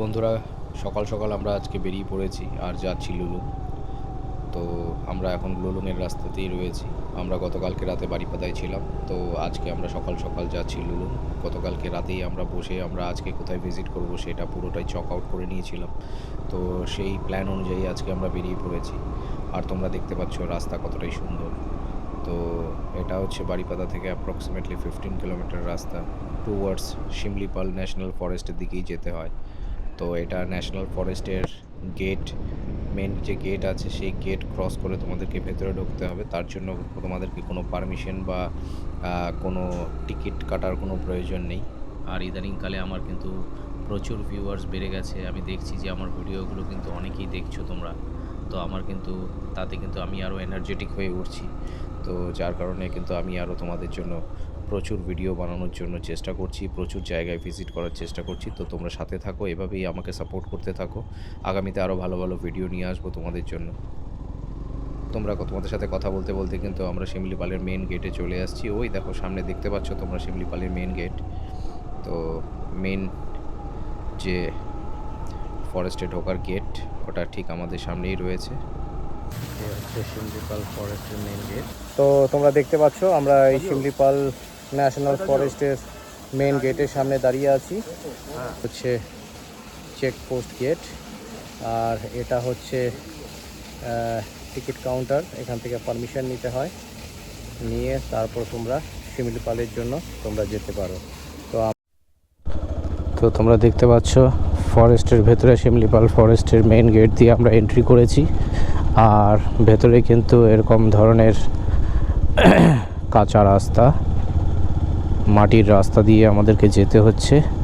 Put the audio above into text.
বন্ধুরা, সকাল সকাল আমরা আজকে বেরিয়ে পড়েছি আর যাচ্ছি লুলুং। তো আমরা এখন লুলুংয়ের রাস্তাতেই রয়েছি। আমরা গতকালকে রাতে বাড়িপাদায় ছিলাম। তো আজকে আমরা সকাল সকাল যাচ্ছি লুলুং। গতকালকে রাতেই আমরা বসে আমরা আজকে কোথায় ভিজিট করব সেটা পুরোটাই চক আউট করে নিয়েছিলাম। তো সেই প্ল্যান অনুযায়ী আজকে আমরা বেরিয়ে পড়েছি। আর তোমরা দেখতে পাচ্ছ রাস্তা কতটাই সুন্দর। তো এটা হচ্ছে বাড়িপাদা থেকে অ্যাপ্রক্সিমেটলি ফিফটিন কিলোমিটার রাস্তা। টুয়ার্ডস শিমলিপাল ন্যাশনাল ফরেস্টের দিকেই যেতে হয়। তো এটা ন্যাশনাল ফরেস্টের গেট মেন যে গেট আছে সেই গেট ক্রস করে তোমাদেরকে ভেতরে ঢুকতে হবে। তার জন্য তোমাদেরকে কোনো পারমিশন বা কোনো টিকিট কাটার কোনো প্রয়োজন নেই। আর ইদানিংকালে আমার কিন্তু প্রচুর ভিউয়ার্স বেড়ে গেছে। আমি দেখছি যে আমার ভিডিওগুলো কিন্তু অনেকেই দেখছ তোমরা। তো আমার কিন্তু, তাতে কিন্তু আমি আরও এনার্জেটিক হয়ে উঠছি। তো যার কারণে কিন্তু আমি আরও তোমাদের জন্য প্রচুর ভিডিও বানানোর জন্য চেষ্টা করছি প্রচুর জায়গায় ভিজিট করার চেষ্টা করছি। তো তোমরা সাথে থাকো এভাবেই আমাকে সাপোর্ট করতে থাকো। আগামীতে আরও ভালো ভালো ভিডিও নিয়ে আসব তোমাদের জন্য। তোমরা তোমাদের সাথে কথা বলতে বলতে কিন্তু আমরা শিমলিপালের মেন গেটে চলে আসছি। ওই দেখো সামনে দেখতে পাচ্ছ তোমরা শিমলিপালের মেন গেট তো মেন যে ফরেস্টে ঢোকার গেট ওটা ঠিক আমাদের সামনেই রয়েছে। হচ্ছে শিমলিপাল ফরেস্টের মেন গেট তো তোমরা দেখতে পাচ্ছ আমরা এই শিমলিপাল ন্যাশনাল ফরেস্টের মেন গেটের সামনে দাঁড়িয়ে আছি। হচ্ছে চেকপোস্ট গেট আর এটা হচ্ছে টিকিট কাউন্টার এখান থেকে পারমিশন নিতে হয়। নিয়ে তারপর তোমরা শিমলিপালের জন্য তোমরা যেতে পারো। তো তো তোমরা দেখতে পাচ্ছ ফরেস্টের ভেতরে শিমলিপাল ফরেস্টের মেন গেট দিয়ে আমরা এন্ট্রি করেছি। আর ভেতরে কিন্তু এরকম ধরনের কাঁচা রাস্তা। মাটির রাস্তা দিয়ে আমাদেরকে যেতে হচ্ছে।